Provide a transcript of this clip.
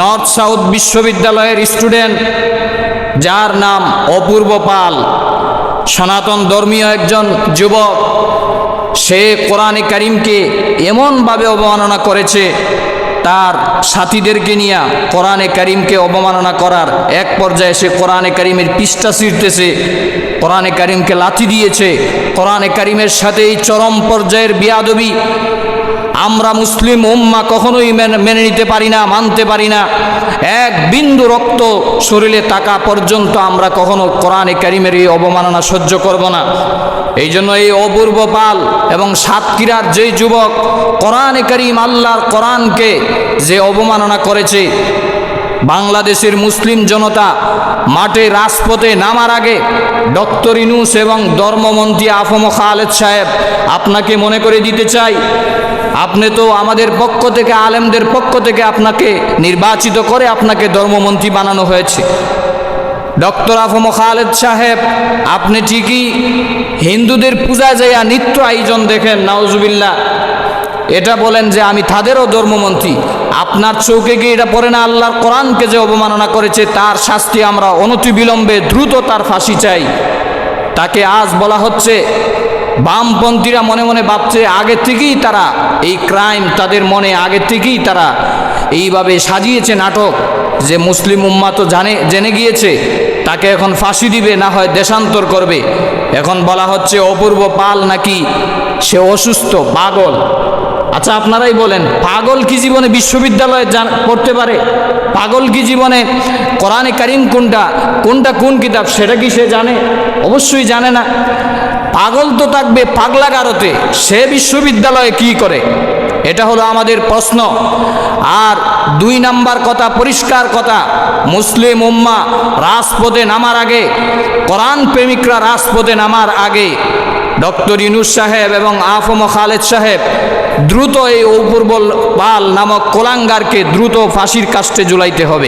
North south বিশ্ববিদ্যালয়ের student, যার নাম অপূর্ব পাল। সনাতন ধর্মীয় একজন যুবক। সে কোরআনে করিমকে এমনভাবে অবমাননা করেছে, তার সাথীদেরকে নিয়ে কোরআনে করিমকে অবমাননা করার এক পর্যায়ে সে কোরআনে করিমের পৃষ্ঠা ছিঁড়তেছে, কোরআনে করিমকে লাথি দিয়েছে। কোরআনে করিমের সাথে এই চরম পর্যায়ের বিয়াদবি আমরা মুসলিম উম্মা কখনোই মেনে নিতে পারি না, মানতে পারি না। এক বিন্দু রক্ত শরীরে তাকা পর্যন্ত আমরা কখনো কোরআনে করিমের এই অবমাননা সহ্য করব না। এই জন্য এই অপূর্ব পাল এবং সাতক্ষীরার যেই যুবক, কোরআনে করিম আল্লাহর কোরআনকে যে অবমাননা করেছে, বাংলাদেশের মুসলিম জনতা মাঠে রাজপথে নামার আগে ডক্টর ইনুস এবং ধর্মমন্ত্রী আফম খালেদ সাহেব আপনাকে মনে করে দিতে চাই আপনি তো আমাদের পক্ষ থেকে, আলেমদের পক্ষ থেকে আপনাকে নির্বাচিত করে আপনাকে ধর্মমন্ত্রী বানানো হয়েছে। ডক্টর আফম খালেদ সাহেব, আপনি ঠিকই হিন্দুদের পূজা যাইয়া নিত্য আয়োজন দেখেন নাউজুবিল্লা এটা বলেন যে আমি তাদেরও ধর্মমন্ত্রী। আপনার চৌকে গিয়ে এটা পড়ে না? আল্লাহর কোরআনকে যে অবমাননা করেছে, তার শাস্তি আমরা অনতিবিলম্বে দ্রুত তার ফাঁসি চাই। তাকে আজ বলা হচ্ছে বামপন্থীরা মনে মনে ভাবছে, আগে থেকেই তারা এই ক্রাইম তাদের মনে, আগে থেকেই তারা এইভাবে সাজিয়েছে নাটক। যে মুসলিম উম্মা তো জানে, জেনে গিয়েছে, তাকে এখন ফাঁসি দিবে, না হয় দেশান্তর করবে। এখন বলা হচ্ছে, অপূর্ব পাল নাকি সে অসুস্থ, পাগল। আচ্ছা আপনারাই বলেন, পাগল কি জীবনে বিশ্ববিদ্যালয়ে পড়তে পারে? পাগল কি জীবনে কোরআনে কারিম কোনটা কোনটা কোন কিতাব, সেটা কি সে জানে? অবশ্যই জানে না। পাগল তো থাকবে পাগলাগারতে সে বিশ্ববিদ্যালয়ে কি করে? এটা হলো আমাদের প্রশ্ন। আর দুই নাম্বার কথা, পরিষ্কার কথা, মুসলিম উম্মা রাজপথে নামার আগে, কোরআন প্রেমিকরা রাজপথে নামার আগে, ডক্টর ইনুস সাহেব এবং আফম খালেদ সাহেব দ্রুত এই অপূর্ব পাল নামক কোলাঙ্গারকে দ্রুত ফাঁসির কাস্টে জুলাইতে হবে।